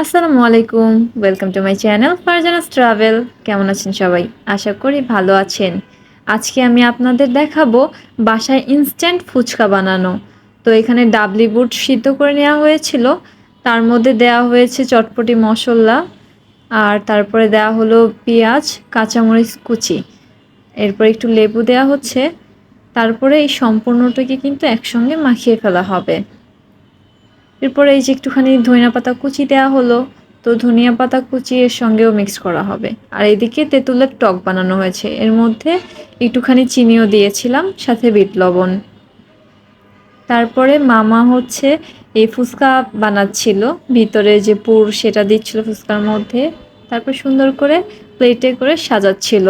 আসসালামু আলাইকুম welcome to my channel Farzana's travel কেমন আছেন সবাই? আশা করি ভালো আছেন। আজকে আমি আপনাদের দেখাবো বাসায় ইনস্ট্যান্ট ফুচকা বানানো। তো এখানে ডাবলি বুট সিদ্ধ করে নেওয়া হয়েছিল। তার মধ্যে দেওয়া হয়েছে চটপটি মশলা, আর তারপরে দেওয়া হলো পেঁয়াজ, কাঁচামরিচ কুচি। এরপর একটু লেবু দেওয়া হচ্ছে। তারপরে এই সম্পূর্ণটাকে কিন্তু একসঙ্গে মাখিয়ে ফেলা হবে। এরপরে এই যে একটুখানি ধনিয়া পাতা কুচি দেওয়া হলো, তো ধনিয়া পাতা কুচি এর সঙ্গেও মিক্স করা হবে। আর এদিকে তেঁতুলের টক বানানো হয়েছে। এর মধ্যে একটুখানি চিনিও দিয়েছিলাম, সাথে বিট লবণ। তারপরে মামা হচ্ছে এই ফুচকা বানাচ্ছিল, ভিতরে যে পুর সেটা দিচ্ছিল ফুচকার মধ্যে, তারপর সুন্দর করে প্লেটে করে সাজাচ্ছিল।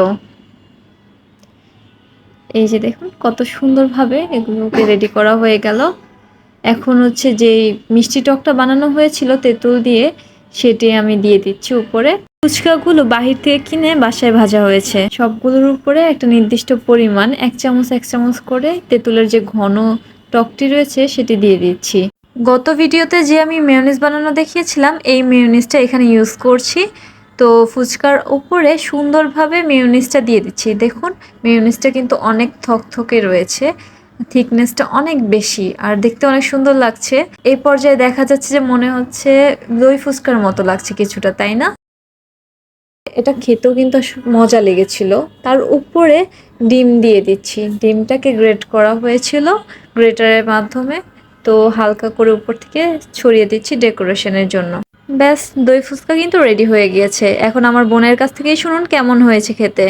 এই যে দেখুন, কত সুন্দরভাবে এগুলোকে রেডি করা হয়ে গেল। এখন হচ্ছে যেই মিষ্টি টকটা বানানো হয়েছিল তেঁতুল দিয়ে, সেটি আমি দিয়ে দিচ্ছি উপরে। ফুচকাগুলো বাহির থেকে কিনে বাসায় ভাজা হয়েছে। সবগুলোর উপরে একটা নির্দিষ্ট পরিমাণ, এক চামচ এক চামচ করে তেঁতুলের যে ঘন টকটি রয়েছে, সেটি দিয়ে দিচ্ছি। গত ভিডিওতে যে আমি মেয়নিজ বানানো দেখিয়েছিলাম, এই মেয়নিজটা এখানে ইউজ করছি। তো ফুচকার উপরে সুন্দরভাবে মেয়নিজটা দিয়ে দিচ্ছি। দেখুন, মেয়নিজটা কিন্তু অনেক থকথকে রয়েছে। থিকনেসটা অনেক বেশি, আর দেখতে অনেক সুন্দর লাগছে। এই পর্যায়ে দেখা যাচ্ছে যে মনে হচ্ছে দই ফুচকার মতো লাগছে কিছুটা, তাই না? এটা খেতেও কিন্তু মজা লেগেছিল। তার উপরে ডিম দিয়ে দিচ্ছি। ডিমটাকে গ্রেট করা হয়েছিল গ্রেটারের মাধ্যমে। তো হালকা করে উপর থেকে ছড়িয়ে দিচ্ছি ডেকোরেশনের জন্য। ব্যাস, দই ফুচকা কিন্তু রেডি হয়ে গিয়েছে। এখন আমার বোনের কাছ থেকেই শুনুন কেমন হয়েছে খেতে।